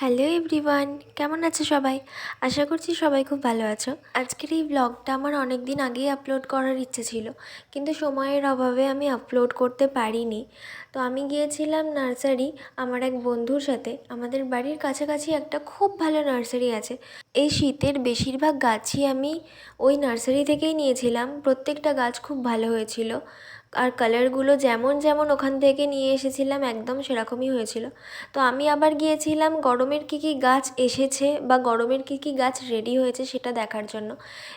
Hello everyone, কেমন আছো সবাই? আশা করছি সবাই খুব ভালো আছো। আজকের এই ব্লগটা আমার অনেক দিন আগেই আপলোড করার ইচ্ছে ছিল, কিন্তু সময়ের অভাবে আমি আপলোড করতে পারিনি। তো আমি গিয়েছিলাম নার্সারি আমার এক বন্ধুর সাথে। আমাদের বাড়ির কাছাকাছি একটা খুব ভালো নার্সারি আছে। এই শীতের বেশিরভাগ গাছই আমি ওই নার্সারি থেকেই নিয়েছিলাম। প্রত্যেকটা গাছ খুব ভালো হয়েছিল। আর কালারগুলো যেমন যেমন ওখান থেকে নিয়ে এসেছিলাম, একদম সেরকমই হয়েছিল। তো আমি আবার গিয়েছিলাম, গরমের কী কী গাছ এসেছে বা গরমের কী কী গাছ রেডি হয়েছে সেটা দেখার জন্য।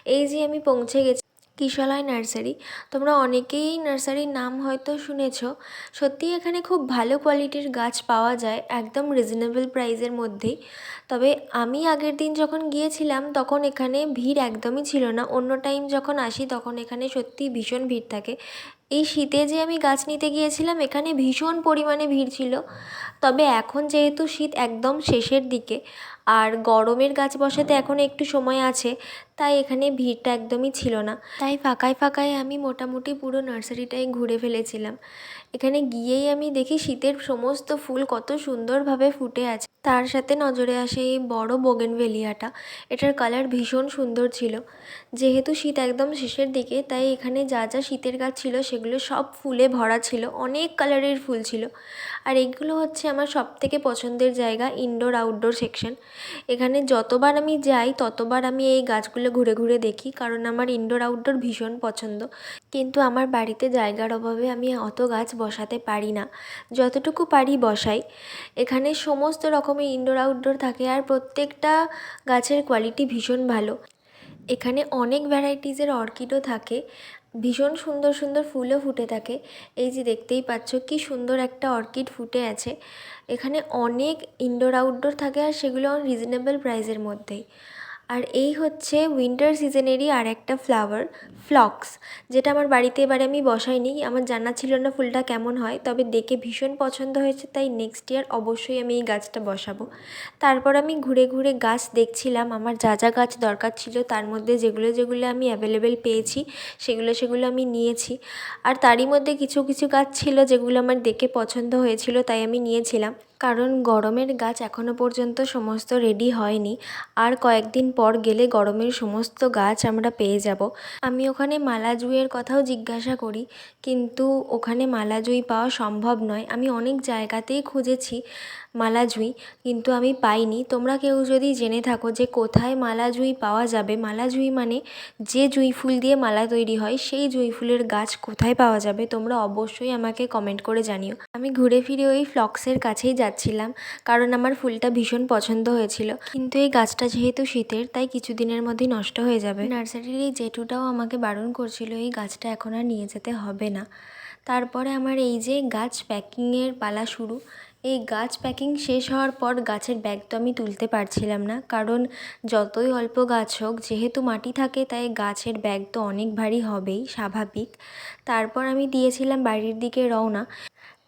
এই যে আমি পৌঁছে গেছি কিশলয় নার্সারি, তোমরা অনেকেই নার্সারির নাম হয়তো শুনেছ। সত্যিই এখানে খুব ভালো কোয়ালিটির গাছ পাওয়া যায়, একদম রিজনেবল প্রাইসের মধ্যেই। তবে আমি আগের দিন যখন গিয়েছিলাম, তখন এখানে ভিড় একদমই ছিল না। অন্য টাইম যখন আসি, তখন এখানে সত্যিই ভীষণ ভিড় থাকে। এই শীতে যে আমি গাছ নিতে গিয়েছিলাম, এখানে ভীষণ পরিমাণে ভিড় ছিল। তবে এখন যেহেতু শীত একদম শেষের দিকে আর গরমের গাছ বসাতে এখন একটু সময় আছে, তাই এখানে ভিড়টা একদমই ছিল না। তাই ফাঁকায় ফাঁকায় আমি মোটামুটি পুরো নার্সারিটাই ঘুরে ফেলেছিলাম। এখানে গিয়েই আমি দেখি শীতের সমস্ত ফুল কত সুন্দরভাবে ফুটে আছে। তার সাথে নজরে আসে এই বড় বোগেনভেলিয়াটা। এটার কালার ভীষণ সুন্দর ছিল। যেহেতু শীত একদম শেষের দিকে, তাই এখানে যা যা শীতের গাছ ছিল, সেগুলো সব ফুলে ভরা ছিল। অনেক কালারের ফুল ছিল। আর এইগুলো হচ্ছে আমার সবথেকে পছন্দের জায়গা ইনডোর আউটডোর সেকশন এখানে যতবার আমি যাই, ততবার আমি এই গাছগুলো ঘুরে ঘুরে দেখি, কারণ আমার ইনডোর আউটডোর ভীষণ পছন্দ। কিন্তু আমার বাড়িতে জায়গার অভাবে আমি অত গাছ বসাতে পারি না। যতটুকু পারি বসাই। এখানে সমস্ত রকমের ইনডোর আউটডোর থাকে আর প্রত্যেকটা গাছের কোয়ালিটি ভীষণ ভালো। এখানে অনেক ভ্যারাইটিজের অর্কিডও থাকে। ভীষণ সুন্দর সুন্দর ফুলও ফুটে থাকে। এই যে দেখতেই পাচ্ছ, কি সুন্দর একটা অর্কিড ফুটে আছে। এখানে অনেক ইনডোর আউটডোর থাকে আর সেগুলো রিজনেবল প্রাইসের মধ্যেই। আর এই হচ্ছে উইন্টার সিজনেরই আর একটা ফ্লাওয়ার ফ্লক্স যেটা আমার বাড়িতে এবারে আমি বসাইনি। আমার জানা ছিল না ফুলটা কেমন হয়, তবে দেখে ভীষণ পছন্দ হয়েছে, তাই নেক্সট ইয়ার অবশ্যই আমি এই গাছটা বসাবো। তারপর আমি ঘুরে ঘুরে গাছ দেখছিলাম, আমার যা যা গাছ দরকার ছিল, তার মধ্যে যেগুলো যেগুলো আমি অ্যাভেলেবেল পেয়েছি, সেগুলো সেগুলো আমি নিয়েছি। আর তারই মধ্যে কিছু কিছু গাছ ছিল যেগুলো আমার দেখে পছন্দ হয়েছিল, তাই আমি নিয়েছিলাম। কারণ গরমের গাছ এখনও পর্যন্ত সমস্ত রেডি হয়নি। আর কয়েকদিন পর গেলে গরমের সমস্ত গাছ আমরা পেয়ে যাব। আমি ওখানে মালা জুঁইয়ের কথাও জিজ্ঞাসা করি, কিন্তু ওখানে মালা জুঁই পাওয়া সম্ভব নয়। আমি অনেক জায়গাতেই খুঁজেছি মালা জুঁই, কিন্তু আমি পাইনি। তোমরা কেউ যদি জেনে থাকো যে কোথায় মালা জুঁই পাওয়া যাবে, মালা জুঁই মানে যে জুঁই ফুল দিয়ে মালা তৈরি হয়, সেই জুঁই ফুলের গাছ কোথায় পাওয়া যাবে তোমরা অবশ্যই আমাকে কমেন্ট করে জানিও। আমি ঘুরে ফিরে ওই ফ্লক্সের কাছেই যাচ্ছিলাম কারণ আমার ফুলটা ভীষণ পছন্দ হয়েছিল। কিন্তু এই গাছটা যেহেতু শীতের, তাই কিছুদিনের মধ্যেই নষ্ট হয়ে যাবে। নার্সারির এই জেঠুটাও আমাকে বারণ করছিল, এই গাছটা এখন আর নিয়ে যেতে হবে না। তারপরে আমার এই যে গাছ প্যাকিংয়ের পালা শুরু, এই গাছ প্যাকিং শেষ হওয়ার পর গাছের ব্যাগ তো আমি তুলতে পারছিলাম না, কারণ যতই অল্প গাছ হোক, যেহেতু মাটি থাকে, তাই গাছের ব্যাগ তো অনেক ভারী হবেই, স্বাভাবিক। তারপর আমি দিয়েছিলাম বাড়ির দিকে রওনা।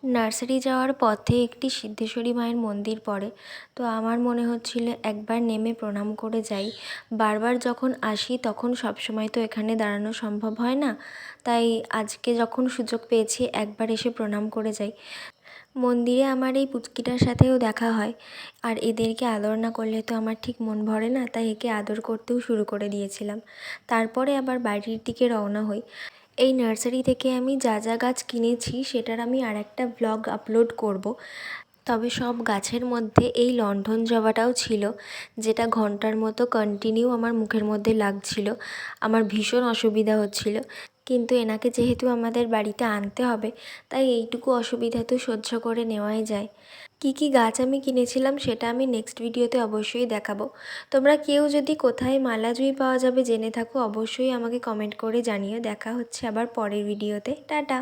নার্সারি যাওয়ার পথে একটি সিদ্ধেশ্বরী মায়ের মন্দির পড়ে। তো আমার মনে হচ্ছিল একবার নেমে প্রণাম করে যাই। বারবার যখন আসি তখন সবসময় তো এখানে দাঁড়ানো সম্ভব হয় না। তাই আজকে যখন সুযোগ পেয়েছি একবার এসে প্রণাম করে যাই। মন্দিরে আমার এই পুচকিটার সাথেও দেখা হয়। আর এদেরকে আদর না করলে তো আমার ঠিক মন ভরে না। তাই একে আদর করতেও শুরু করে দিয়েছিলাম। তারপরে আবার বাড়ির দিকে রওনা হই। এই নার্সারি থেকে আমি যা যা গাছ কিনেছি সেটার আমি আর একটা ব্লগ আপলোড করব। তবে সব গাছের মধ্যে এই লণ্ঠন জবাটাও ছিল, যেটা ঘণ্টার মতো কন্টিনিউ আমার মুখের মধ্যে লাগছিল। আমার ভীষণ অসুবিধা হচ্ছিল। কিন্তু এনাকে যেহেতু আমাদের বাড়িতে আনতে হবে, তাই এইটুকু অসুবিধা তো সহ্য করে নেওয়াই যায়। কি কি গাছ আমি কিনেছিলাম সেটা আমি নেক্সট ভিডিওতে অবশ্যই দেখাবো। তোমরা কেউ যদি কোথায় মালাজুই পাওয়া যাবে জেনে থাকো, অবশ্যই আমাকে কমেন্ট করে জানিও। দেখা হচ্ছে আবার পরের ভিডিওতে টাটা!